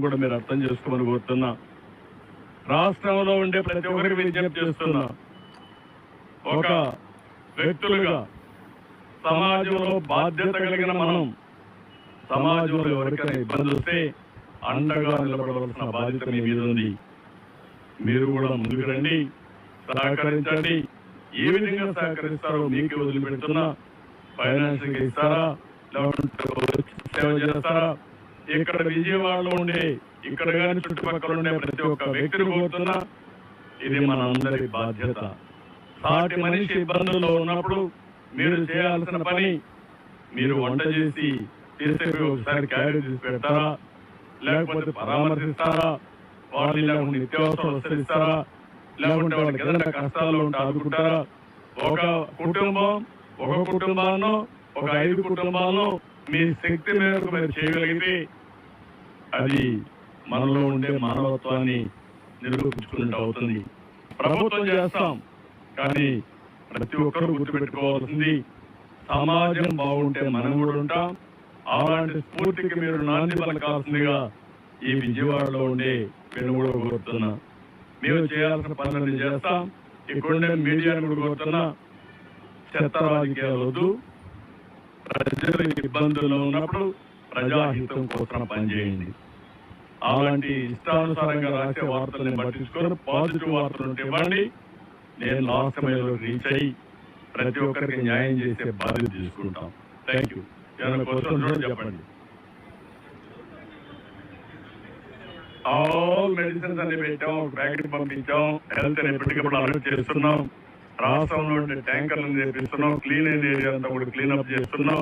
కూడా మీరు అర్థం చేసుకోమని కోరుతున్నా. రాష్ట్రంలో ఉండే ప్రతి ఒక్కరికి విజ్ఞప్తి చేస్తున్నా. ఒక వ్యక్తులుగా సమాజంలో బాధ్యత కలిగిన మనం సమాజంలో ఎవరికైనా ఇబ్బంది వస్తే అండగా నిలబడవలసిన బాధ్యత మీ మీద ఉంది. మీరు కూడా ముందుకు రండి సహకరించండి. ఏ విధంగా సహకరిస్తారో మీకే వదిలిపెడుతున్నా. ఫైనాన్స్గా ఇస్తారా? లేకుంటే సేవ చేస్తారా? ఇక్కడ విజయవాడలో ఉండే ఇక్కడ కానీ చుట్టుపక్కల ఉండే ప్రతి ఒక్క వ్యక్తిని కోరుతున్నా ఇది మన అందరి బాధ్యత. సాటి మనిషి ఇబ్బందుల్లో ఉన్నప్పుడు మీరు చేయాల్సిన పని మీరు వంట చేసి తీసుకుపోయి ఒకసారి క్యారీ తీసి పెడతారా? లేకపోతే పరామర్శిస్తారా? వాళ్ళు లేకుండా నిత్యావసర వస్తువులు ఇస్తారా లేకుంటే వాళ్ళకి ఏదైనా కష్టాల్లో ఉంటే ఆదుకుంటారా? ఒక కుటుంబం ఒక కుటుంబాల్లో ఒక ఐదు కుటుంబాల్లో మీ శక్తి మేరకు మీరు చేయగలిగితే అది మనలో ఉండే మానవత్వాన్ని నిరూపించుకున్నట్టు అవుతుంది. ప్రభుత్వం చేస్తాం కానీ ప్రతి ఒక్కరూ గుర్తుపెట్టుకోవాల్సింది సమాజం బాగుంటే మనం కూడా ఉంటాం అలాంటి స్ఫూర్తికి మీరు నాంది పలకాల్సిందిగా ఈ విజయవాడలో ఉండే నేను కూడా కోరుతున్నా. మేము చేయాల్సిన పనులన్నీ చేస్తాం. ఇక్కడుండే మీడియాను కూడా కోరుతున్నా. చెత్త రాజకీయాలు వద్దు. ప్రజలు ఇబ్బందుల్లో ఉన్నప్పుడు ప్రజాహితం కోసం పనిచేయండి. అలాంటి ఇష్టానుసారంగా రాసే వార్తల్ని పట్టించుకొని పాజిటివ్ వార్తలు ఉంటే ఇవ్వండి. నేను లాస్ట్ సమయంలో రీచ్ అయ్యి ప్రతి ఒక్కరికి న్యాయం చేసే బాధ్యత తీసుకుంటాం. Thank you. ఏమైనా క్వశ్చన్ చెప్పండి. ఆల్ మెడిసిన్స్ అన్ని పెట్టాం ప్యాకెట్ పంపించాం హెల్త్ ఎప్పటికప్పుడు అలర్ట్ చేస్తున్నాం. రాష్ట్రంలో ట్యాంకర్లను తెప్పిస్తున్నాం క్లీన్ అయిన ఏరియా అంతా కూడా క్లీనప్ చేస్తున్నాం.